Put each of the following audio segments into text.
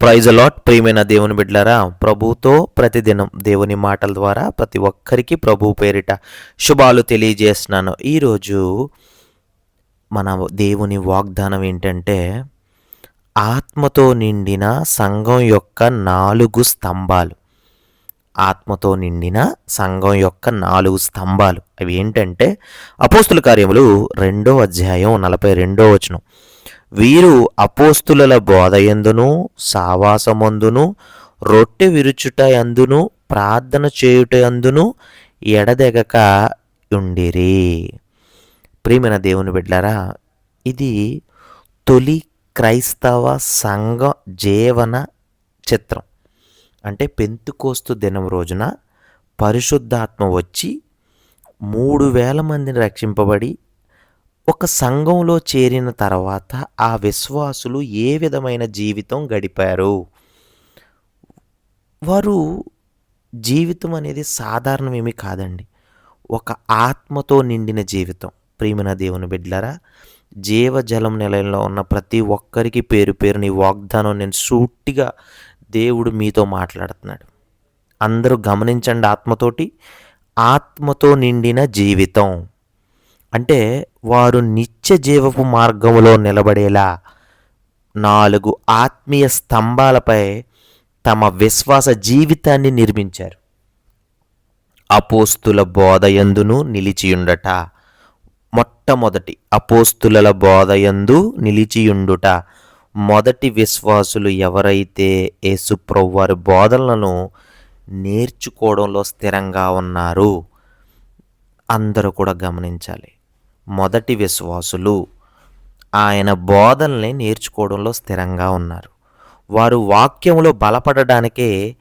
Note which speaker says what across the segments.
Speaker 1: Praise allot ప్రియమైన దేవుని బిడ్డలారా ప్రభుతో ప్రతిదినం దేవుని మాటల ద్వారా ప్రతి ఒక్కరికి ప్రభు పేరిట శుభాలు తెలియజేస్తున్నాను. ఈరోజు మన దేవుని వాగ్దానం ఏంటంటే ఆత్మతో నిండిన సంఘం యొక్క నాలుగు స్తంభాలు. ఆత్మతో నిండిన సంఘం యొక్క నాలుగు స్తంభాలు. అవి ఏంటంటే అపోస్తుల కార్యములు రెండో అధ్యాయం నలభై రెండో వచనం. వీరు అపోస్తుల బోధయందును సావాసమందును రొట్టె విరుచుట అందును ప్రార్థన చేయుట అందును ఎడదెగక ఉండిరి. ప్రియమైన దేవుని బిడ్డారా ఇది తొలి క్రైస్తవ సంఘ జీవన చిత్రం. అంటే పెంతుకోస్తు దినం రోజున పరిశుద్ధాత్మ వచ్చి మూడు వేల మందిని రక్షింపబడి ఒక సంఘంలో చేరిన తర్వాత ఆ విశ్వాసులు ఏ విధమైన జీవితం గడిపారు? వారు జీవితం అనేది సాధారణమేమి కాదండి. ఒక ఆత్మతో నిండిన జీవితం. ప్రియమైన దేవుని బిడ్లరా జీవజలం నిలయంలో ఉన్న ప్రతి ఒక్కరికి పేరు పేరు నీ వాగ్దానం నేను సూటిగా దేవుడు మీతో మాట్లాడుతున్నాడు. అందరూ గమనించండి ఆత్మతోటి. ఆత్మతో నిండిన జీవితం. అంటే వారు నిత్య జీవపు మార్గములో నిలబడేలా నాలుగు ఆత్మీయ స్తంభాలపై తమ విశ్వాస జీవితాన్ని నిర్మించారు. అపోస్తుల బోధయందును నిలిచియుండట. మొట్టమొదటి అపోస్తుల బోధయందు నిలిచియుండుట. మొదటి విశ్వాసులు ఎవరైతే యేసుప్రభు వారి బోధనలను నేర్చుకోవడంలో స్థిరంగా ఉన్నారు. అందరూ కూడా గమనించాలి. మొదటి విశ్వాసులు. ఆయన బోధనల్ని నేర్చుకోవడంలో స్థిరంగా ఉన్నారు. వారు వాక్యంలో బలపడడానికే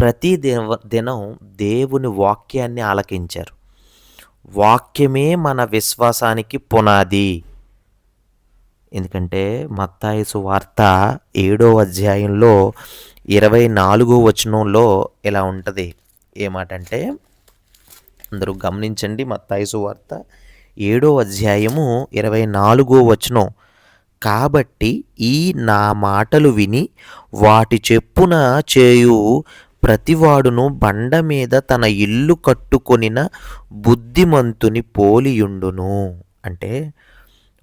Speaker 1: ప్రతి దినం దేవుని వాక్యాన్ని ఆలకించారు. వాక్యమే మన విశ్వాసానికి పునాది. ఎందుకంటే మత్తాయసు వార్త ఏడో అధ్యాయంలో ఇరవై నాలుగో వచనంలో ఇలా ఉంటుంది. ఏమాటంటే అందరూ గమనించండి మత్తాయసు వార్త ఏడో అధ్యాయము ఇరవై నాలుగో వచనం. కాబట్టి ఈ నా మాటలు విని వాటి చెప్పున చేయు ప్రతివాడును బండ మీద తన ఇల్లు కట్టుకొనిన బుద్ధిమంతుని పోలియుండును. అంటే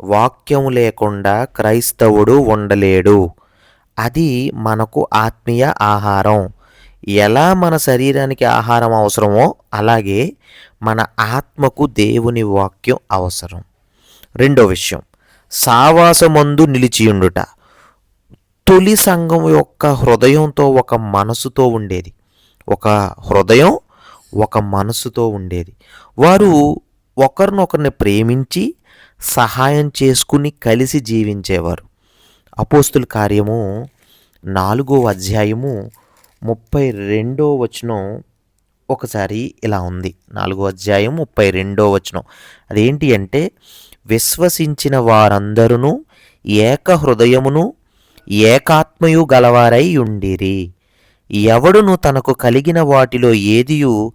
Speaker 1: వాక్యం లేకుండా క్రైస్తవుడు ఉండలేడు. అది మనకు ఆత్మీయ ఆహారం. ఎలా మన శరీరానికి ఆహారం అవసరమో అలాగే మన ఆత్మకు దేవుని వాక్యం అవసరం. రెండో విషయం సావాసమందు నిలిచియుండుట తొలి సంఘం యొక్క హృదయంతో ఒక మనసుతో ఉండేది. ఒక హృదయం ఒక మనసుతో ఉండేది. వారు ఒకరినొకరిని ప్రేమించి సహాయం చేసుకుని కలిసి జీవించేవారు. అపోస్తుల కార్యము నాలుగో అధ్యాయము ముప్పై రెండో వచనం ఒకసారి ఇలా ఉంది. నాలుగో అధ్యాయం ముప్పై రెండో వచనం. అదేంటి అంటే విశ్వసించిన వారందరూ ఏక హృదయమును ఏకాత్మయు గలవారై ఉండిరి. ఎవడును తనకు కలిగిన వాటిలో ఏదియు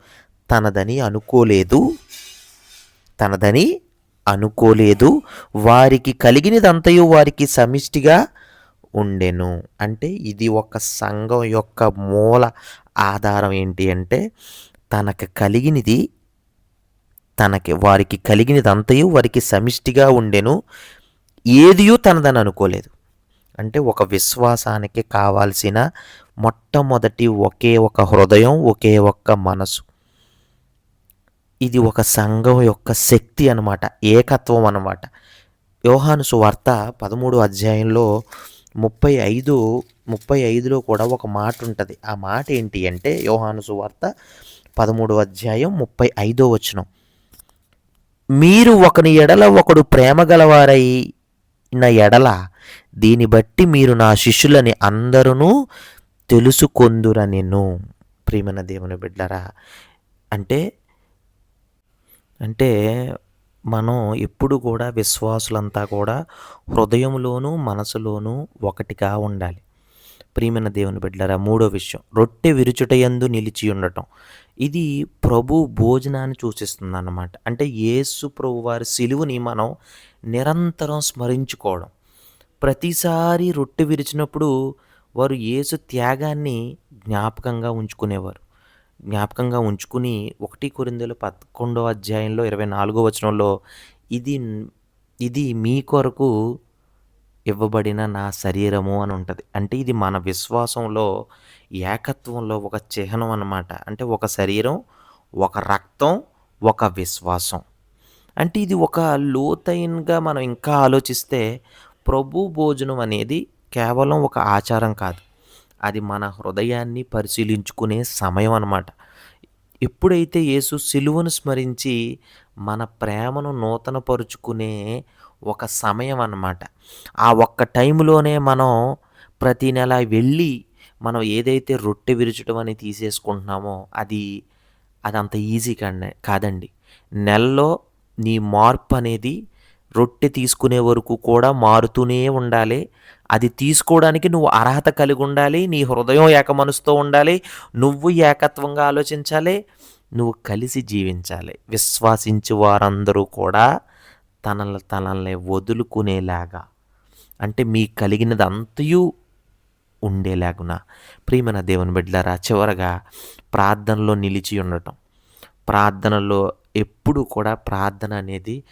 Speaker 1: తనదని అనుకోలేదు? తనదని అనుకోలేదు. వారికి కలిగినదంతయు వారికి సమిష్టిగా ఉండెను. అంటే ఇది ఒక సంఘం యొక్క మూల ఆధారం ఏంటి అంటే తనకు కలిగినది తనకి వారికి కలిగినదంతయు వారికి సమిష్టిగా ఉండెను. ఏదియూ తనదని అనుకోలేదు. అంటే ఒక విశ్వాసానికి కావాల్సిన మొట్టమొదటి ఒకే ఒక హృదయం ఒకే ఒక్క మనసు. ఇది ఒక సంఘం యొక్క శక్తి అనమాట ఏకత్వం అనమాట యోహాను సువార్త పదమూడు అధ్యాయంలో ముప్పై ఐదు ముప్పై ఐదులో కూడా ఒక మాట ఉంటుంది. ఆ మాట ఏంటి అంటే యోహాను సువార్త పదమూడు అధ్యాయం ముప్పై ఐదో వచనం. మీరు ఒకని ఎడల ఒకడు ప్రేమ గలవారైన ఎడల దీన్ని బట్టి మీరు నా శిష్యులని అందరూ తెలుసుకొందురనెను. ప్రియమైన దేవుని బిడ్డరా అంటే అంటే మనం ఎప్పుడు కూడా విశ్వాసులంతా కూడా హృదయంలోనూ మనసులోనూ ఒకటిగా ఉండాలి. ప్రియమైన దేవుని బిడ్డలారా మూడో విషయం. రొట్టె విరుచుటయందు నిలిచి ఉండటం. ఇది ప్రభు భోజనాన్ని సూచిస్తుంది అన్నమాట అంటే యేసు ప్రభు వారి సిలువని మనం నిరంతరం స్మరించుకోవడం. ప్రతిసారి రొట్టె విరిచినప్పుడు వారు యేసు త్యాగాన్ని జ్ఞాపకంగా ఉంచుకునేవారు. జ్ఞాపకంగా ఉంచుకుని ఒకటి కొరిందలు పదకొండో అధ్యాయంలో ఇరవై నాలుగో వచనంలో ఇది ఇది మీ కొరకు ఇవ్వబడిన నా శరీరము అని ఉంటుంది. అంటే ఇది మన విశ్వాసంలో ఏకత్వంలో ఒక చిహ్నం అన్నమాట. అంటే ఒక శరీరం ఒక రక్తం ఒక విశ్వాసం. అంటే ఇది ఒక లోతైనగా మనం ఇంకా ఆలోచిస్తే ప్రభు భోజనం అనేది కేవలం ఒక ఆచారం కాదు. అది మన హృదయాన్ని పరిశీలించుకునే సమయం అన్నమాట. ఎప్పుడైతే యేసు సిలువను స్మరించి మన ప్రేమను నూతనపరుచుకునే ఒక సమయం అన్నమాట. ఆ ఒక్క టైంలోనే మనం ప్రతి నెల వెళ్ళి మనం ఏదైతే రొట్టె విరుచడం అని తీసేసుకుంటున్నామో అది అది అంత ఈజీ కాదండి. నెలలో నీ మార్పు అనేది రొట్టె తీసుకునే వరకు కూడా మారుతూనే ఉండాలి. అది తీసుకోవడానికి నువ్వు అర్హత కలిగి ఉండాలి. నీ హృదయం ఏకమనసుతో ఉండాలి. నువ్వు ఏకత్వంగా ఆలోచించాలి. నువ్వు కలిసి జీవించాలి. విశ్వాసించి వారందరూ కూడా తనల తనల్ని వదులుకునేలాగా అంటే మీకు కలిగినది అంతయు ఉండేలాగున. ప్రియమైన దేవుని బిడ్డలారా చివరగా ప్రార్థనలో నిలిచి ఉండటం. ప్రార్థనలో ఎప్పుడు కూడా ప్రార్థన అనేది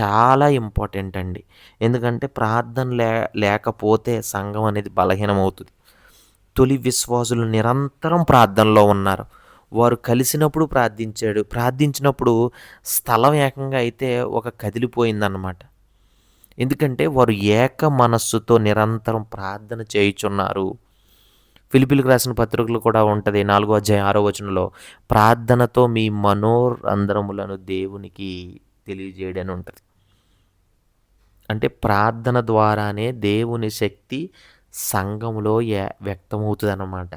Speaker 1: చాలా ఇంపార్టెంట్ అండి. ఎందుకంటే ప్రార్థన లే లేకపోతే సంఘం అనేది బలహీనమవుతుంది. తొలి విశ్వాసులు నిరంతరం ప్రార్థనలో ఉన్నారు. వారు కలిసినప్పుడు ప్రార్థించాడు. ప్రార్థించినప్పుడు స్థలం ఏకంగా అయితే ఒక కదిలిపోయిందన్నమాట. ఎందుకంటే వారు ఏక మనస్సుతో నిరంతరం ప్రార్థన చేయుచున్నారు. ఫిలిపిలకు రాసిన పత్రికలు కూడా ఉంటుంది. నాలుగో అధ్యాయం ఆరో వచనంలో ప్రార్థనతో మీ మనోరంధ్రములను దేవునికి తెలియజేయడని ఉంటుంది అంటే ప్రార్థన ద్వారానే దేవుని శక్తి సంఘంలో వ్యక్తమవుతుంది అన్నమాట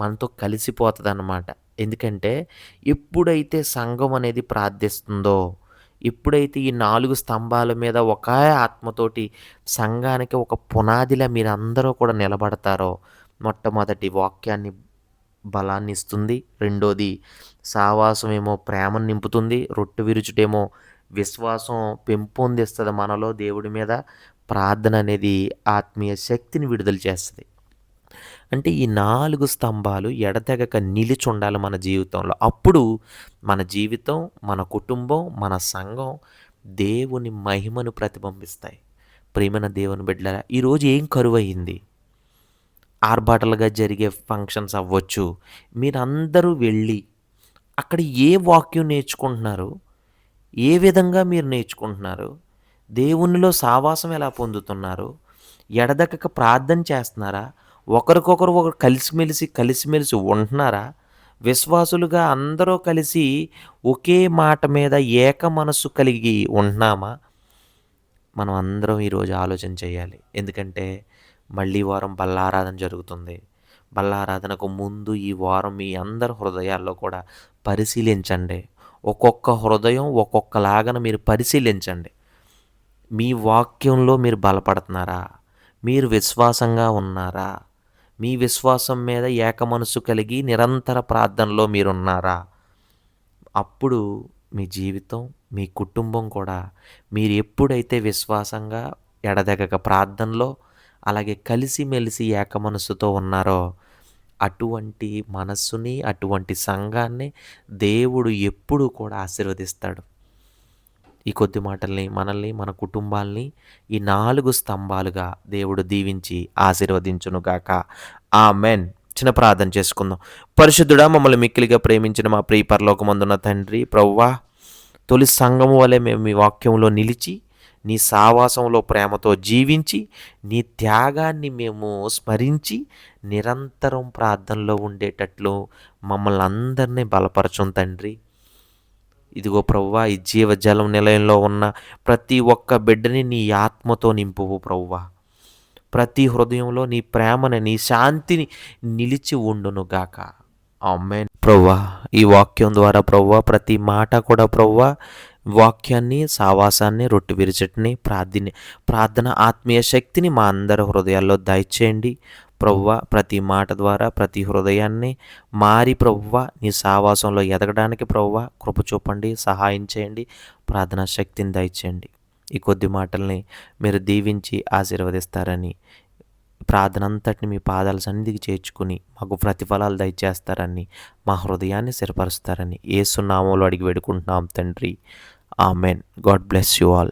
Speaker 1: మనతో కలిసిపోతుంది అన్నమాట ఎందుకంటే ఎప్పుడైతే సంఘం అనేది ప్రార్థిస్తుందో ఎప్పుడైతే ఈ నాలుగు స్తంభాల మీద ఒకే ఆత్మతోటి సంఘానికి ఒక పునాదిలా మీరు అందరూ కూడా నిలబడతారో మొట్టమొదటి వాక్యాన్ని బలాన్ని ఇస్తుంది రెండోది సావాసం ఏమో ప్రేమను నింపుతుంది. రొట్టె విరుచుటేమో విశ్వాసం పెంపొందిస్తుంది మనలో దేవుడి మీద ప్రార్థన అనేది ఆత్మీయ శక్తిని విడుదల చేస్తుంది. అంటే ఈ నాలుగు స్తంభాలు ఎడతెగక నిలిచి ఉండాలి మన జీవితంలో. అప్పుడు మన జీవితం మన కుటుంబం మన సంఘం దేవుని మహిమను ప్రతిబింబిస్తాయి. ప్రేమన దేవుని బిడ్డల ఈరోజు ఏం కరువయింది ఆర్భాటలుగా జరిగే ఫంక్షన్స్ అవ్వచ్చు. మీరందరూ వెళ్ళి అక్కడ ఏ వాక్యం నేర్చుకుంటున్నారు? ఏ విధంగా మీరు నేర్చుకుంటున్నారు? దేవునిలో సావాసం ఎలా పొందుతున్నారు? ఎడదకక ప్రార్థన చేస్తున్నారా? ఒకరికొకరు ఒకరు కలిసిమెలిసి కలిసిమెలిసి ఉంటున్నారా? విశ్వాసులుగా అందరూ కలిసి ఒకే మాట మీద ఏక మనస్సు కలిగి ఉంటున్నామా? మనం అందరం ఈరోజు ఆలోచన చేయాలి. ఎందుకంటే మళ్ళీ వారం బల్లారాధన జరుగుతుంది. బల్లారాధనకు ముందు ఈ వారం మీ అందరి హృదయాల్లో కూడా పరిశీలించండి. ఒక్కొక్క హృదయం ఒక్కొక్కలాగన మీరు పరిశీలించండి. మీ వాక్యంలో మీరు బలపడుతున్నారా? మీరు విశ్వాసంగా ఉన్నారా? మీ విశ్వాసం మీద ఏకమనసు కలిగి నిరంతర ప్రార్థనలో మీరున్నారా? అప్పుడు మీ జీవితం మీ కుటుంబం కూడా మీరు ఎప్పుడైతే విశ్వాసంగా ఎడదెగక ప్రార్థనలో అలాగే కలిసిమెలిసి ఏక మనసుతో ఉన్నారో అటువంటి మనస్సుని అటువంటి సంఘాన్ని దేవుడు ఎప్పుడు కూడా ఆశీర్వదిస్తాడు. ఈ కొద్ది మాటల్ని మనల్ని మన కుటుంబాల్ని ఈ నాలుగు స్తంభాలుగా దేవుడు దీవించి ఆశీర్వదించునుగాక ఆ మెన్ చిన్న ప్రార్థన చేసుకుందాం. పరిశుద్ధుడా మమ్మల్ని మిక్కిలిగా ప్రేమించిన మా ప్రియ పరలోకమందున్న తండ్రి ప్రవ్వా తొలి సంఘము వలె మేము మీ వాక్యంలో నిలిచి నీ సావాసంలో ప్రేమతో జీవించి నీ త్యాగాన్ని మేము స్మరించి నిరంతరం ప్రార్థనలో ఉండేటట్లు మమ్మల్ని అందరినీ బలపరచం తండ్రి. ఇదిగో ప్రవ్వా ఈ జీవజలం నిలయంలో ఉన్న ప్రతి ఒక్క బిడ్డని నీ ఆత్మతో నింపువు ప్రవ్వా. ప్రతి హృదయంలో నీ ప్రేమని నీ శాంతిని నిలిచి ఉండును గాక. ప్రవ్వా ఈ వాక్యం ద్వారా ప్రవ్వా ప్రతి మాట కూడా ప్రవ్వా వాక్యాన్ని సావాసాన్ని రొట్టె విరిచటిని ప్రార్థన ప్రార్థన ఆత్మీయ శక్తిని మా అందరి హృదయాల్లో దయచేయండి. ప్రవ్వ ప్రతి మాట ద్వారా ప్రతి హృదయాన్ని మారి ప్రవ్వ నీ సావాసంలో ఎదగడానికి ప్రవ్వ కృప చూపండి సహాయం చేయండి ప్రార్థనా శక్తిని దయచేయండి. ఈ కొద్ది మాటల్ని మీరు దీవించి ఆశీర్వదిస్తారని ప్రార్థన అంతటిని మీ పాదాల సన్నిధికి చేర్చుకుని మాకు ప్రతిఫలాలు దయచేస్తారని మా హృదయాన్ని స్థిరపరుస్తారని ఏ సున్నామంలో అడిగి వేడుకుంటున్నాం తండ్రి. Amen. God bless you all.